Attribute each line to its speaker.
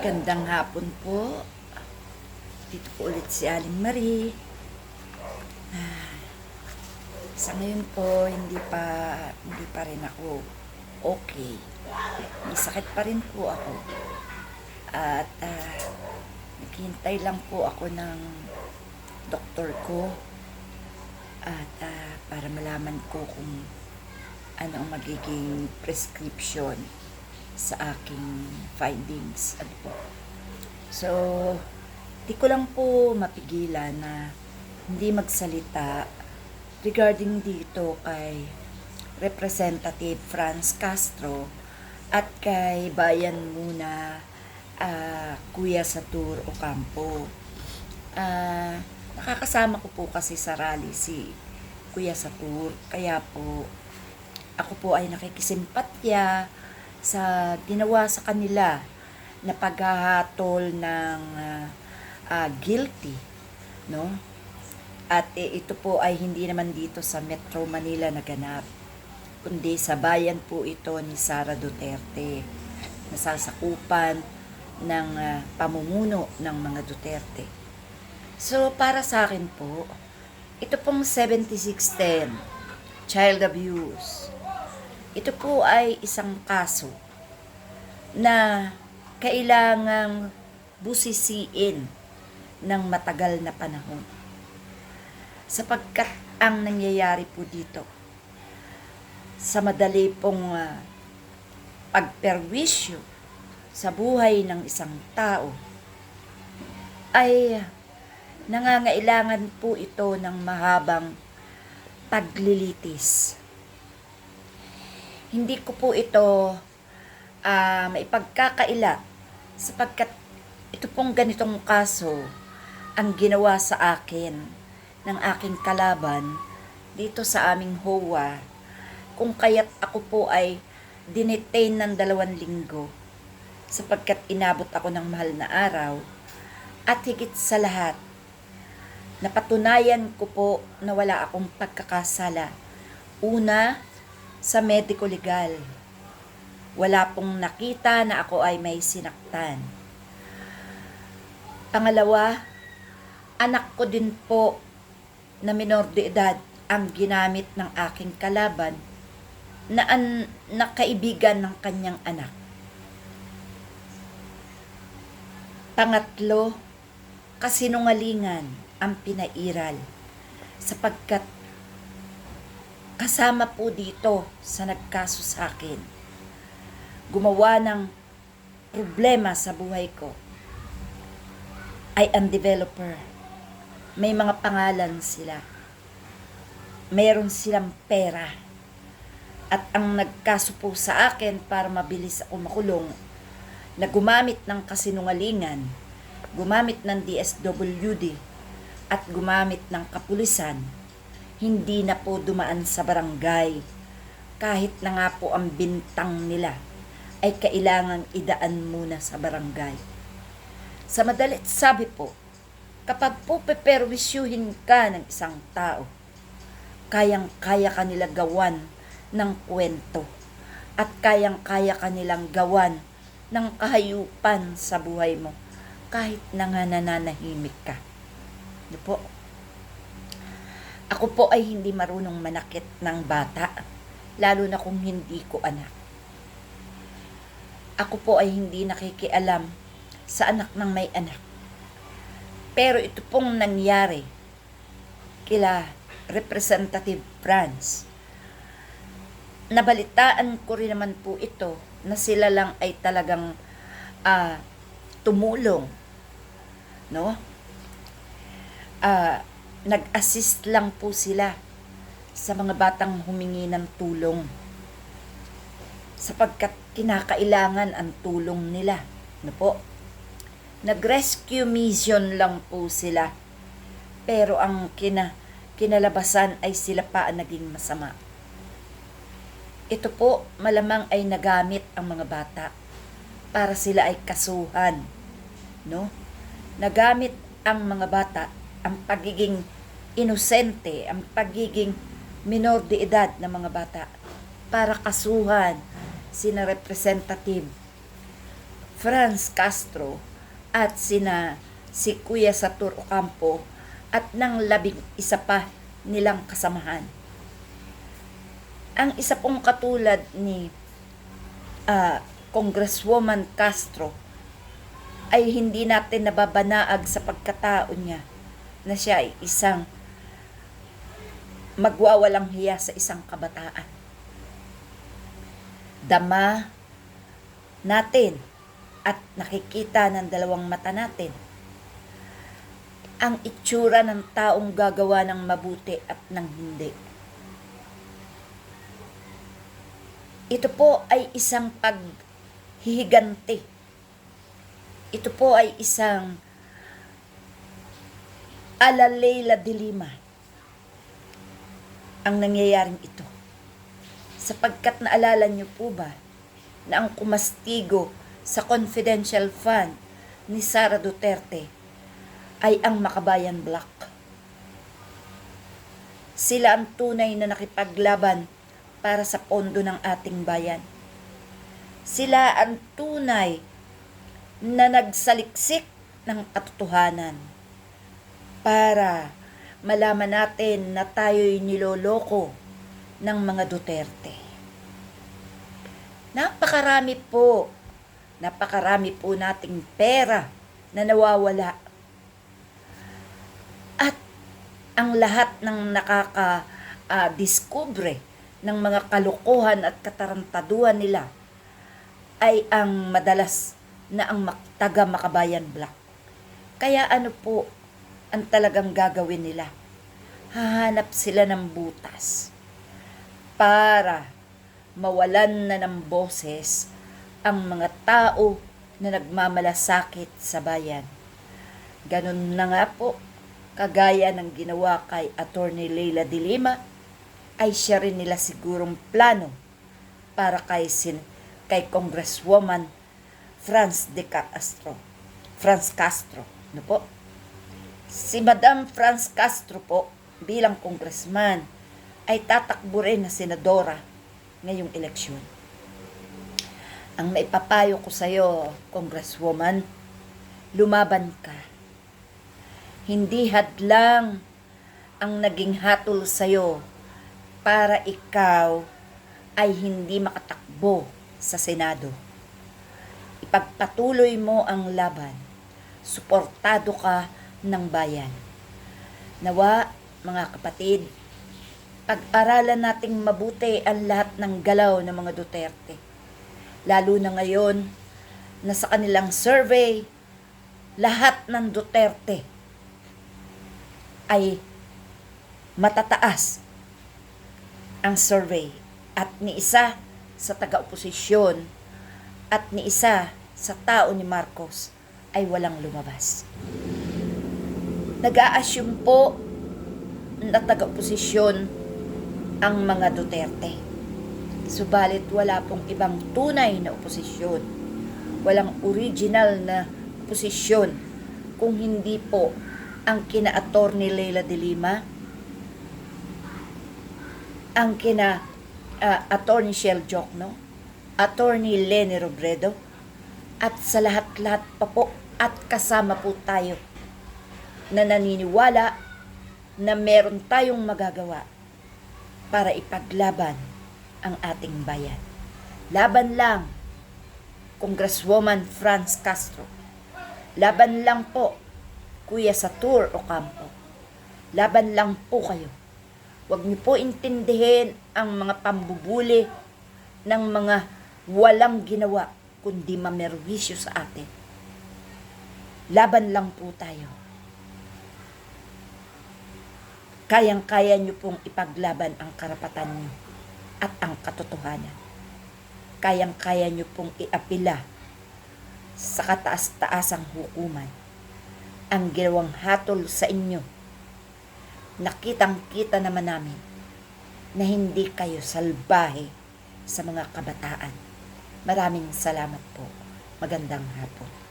Speaker 1: Magandang hapon po. Dito po ulit si Aling Marie. Ah, Sa ngayon po, hindi pa hindi pa rin ako okay. May sakit pa rin po ako. At ah, naghihintay lang po ako ng doktor ko. At ah, para malaman ko kung ano ang magiging prescription sa aking findings. Ano po. So, di ko lang po mapigilan na hindi magsalita regarding dito kay Representative Franz Castro at kay Bayan Muna ah, Kuya Satur Ocampo. Ah, nakakasama ko po kasi sa rally si Kuya Satur. Kaya po, ako po ay nakikisimpatya sa ginawa sa kanila na paghahatol ng ah, ah, guilty, no? At eh, ito po ay hindi naman dito sa Metro Manila naganap, kundi sa bayan po ito ni Sara Duterte, nasasakupan ng ah, pamumuno ng mga Duterte. So, para sa akin po, ito pong 7610, child abuse, ito po ay isang kaso na kailangang busisiin ng matagal na panahon. Sapagkat ang nangyayari po dito sa madali pong ah, pagperwisyo sa buhay ng isang tao ay nangangailangan po ito ng mahabang paglilitis hindi ko po ito ah maipagkakaila sapagkat ito pong ganitong kaso ang ginawa sa akin ng aking kalaban dito sa aming HOA kung kaya't ako po ay dinetain ng dalawang linggo sapagkat inabot ako ng mahal na araw at higit sa lahat napatunayan ko po na wala akong pagkakasala. Una sa mediko legal. Wala pong nakita na ako ay may sinaktan. Pangalawa, anak ko din po na minor de edad ang ginamit ng aking kalaban na, an, na ng kanyang anak. Pangatlo, kasinungalingan ang pinairal sapagkat kasama po dito sa nagkaso sa akin. Gumawa ng problema sa buhay ko ay ang developer. May mga pangalan sila. Meron silang pera. At ang nagkaso po sa akin para mabilis ako makulong na gumamit ng kasinungalingan, gumamit ng DSWD, at gumamit ng kapulisan, hindi na po dumaan sa barangay. Kahit na nga po ang bintang nila ay kailangang idaan muna sa barangay. Sa madalit sabi po, kapag po peperwisyuhin ka ng isang tao, kayang-kaya ka nila gawan ng kwento at kayang-kaya ka nilang gawan ng kahayupan sa buhay mo kahit na nga nananahimik ka. Ano po? Ako po ay hindi marunong manakit ng bata, lalo na kung hindi ko anak. Ako po ay hindi nakikialam sa anak ng may anak. Pero ito pong nangyari kila Representative Franz. Nabalitaan ko rin naman po ito na sila lang ay talagang ah, tumulong. No? Ah, nag-assist lang po sila sa mga batang humingi ng tulong sapagkat kinakailangan ang tulong nila. Ano po? Nag-rescue mission lang po sila. Pero ang kina, kinalabasan ay sila pa ang naging masama. Ito po malamang ay nagamit ang mga bata para sila ay kasuhan. No? Nagamit ang mga bata ang pagiging inosente, ang pagiging minor de edad ng mga bata para kasuhan sina representative Franz Castro at sina si Kuya Satur Ocampo at ng labing isa pa nilang kasamahan. Ang isa pong katulad ni ah, Congresswoman Castro ay hindi natin nababanaag sa pagkatao niya na siya ay isang magwawalang hiya sa isang kabataan. Dama natin at nakikita ng dalawang mata natin ang itsura ng taong gagawa ng mabuti at ng hindi. Ito po ay isang paghihiganti. Ito po ay isang alalela dilima ang nangyayaring ito. Sapagkat naalala niyo po ba na ang kumastigo sa confidential fund ni Sara Duterte ay ang Makabayan Black. Sila ang tunay na nakipaglaban para sa pondo ng ating bayan. Sila ang tunay na nagsaliksik ng katotohanan para malaman natin na tayo'y niloloko ng mga Duterte. Napakarami po, napakarami po nating pera na nawawala. At ang lahat ng nakaka-discover ng mga kalukuhan at katarantaduhan nila ay ang madalas na ang mak- taga Makabayan Black. Kaya ano po ang talagang gagawin nila? Hahanap sila ng butas para mawalan na ng boses ang mga tao na nagmamalasakit sa bayan. Ganun na nga po, kagaya ng ginawa kay Attorney Leila de Lima, ay siya rin nila sigurong plano para kay, sin, kay Congresswoman Franz de Castro. Franz Castro. Ano po? Si Madam Franz Castro po bilang congressman ay tatakbo rin na senadora ngayong eleksyon. Ang maipapayo ko sa iyo, Congresswoman, lumaban ka. Hindi hadlang ang naging hatol sa iyo para ikaw ay hindi makatakbo sa Senado. Ipagpatuloy mo ang laban. Suportado ka ng bayan. Nawa, mga kapatid, pag-aralan nating mabuti ang lahat ng galaw ng mga Duterte. Lalo na ngayon na sa kanilang survey, lahat ng Duterte ay matataas ang survey at ni isa sa taga-oposisyon at ni isa sa tao ni Marcos ay walang lumabas. Nag-a-assume po na taga-oposisyon ang mga Duterte. Subalit wala pong ibang tunay na oposisyon. Walang original na oposisyon kung hindi po ang kina-ator ni Leila de Lima, ang kina uh, Attorney Shell Jokno, Attorney Lenny Robredo, at sa lahat-lahat pa po at kasama po tayo na naniniwala na meron tayong magagawa para ipaglaban ang ating bayan. Laban lang, Congresswoman Franz Castro. Laban lang po, Kuya Satur Ocampo. Laban lang po kayo. Huwag niyo po intindihin ang mga pambubuli ng mga walang ginawa kundi mamerwisyo sa atin. Laban lang po tayo. Kayang-kaya niyo pong ipaglaban ang karapatan niyo at ang katotohanan. Kayang-kaya niyo pong iapila sa kataas-taasang hukuman ang ginawang hatol sa inyo. Nakitang-kita naman namin na hindi kayo salbahe sa mga kabataan. Maraming salamat po. Magandang hapon.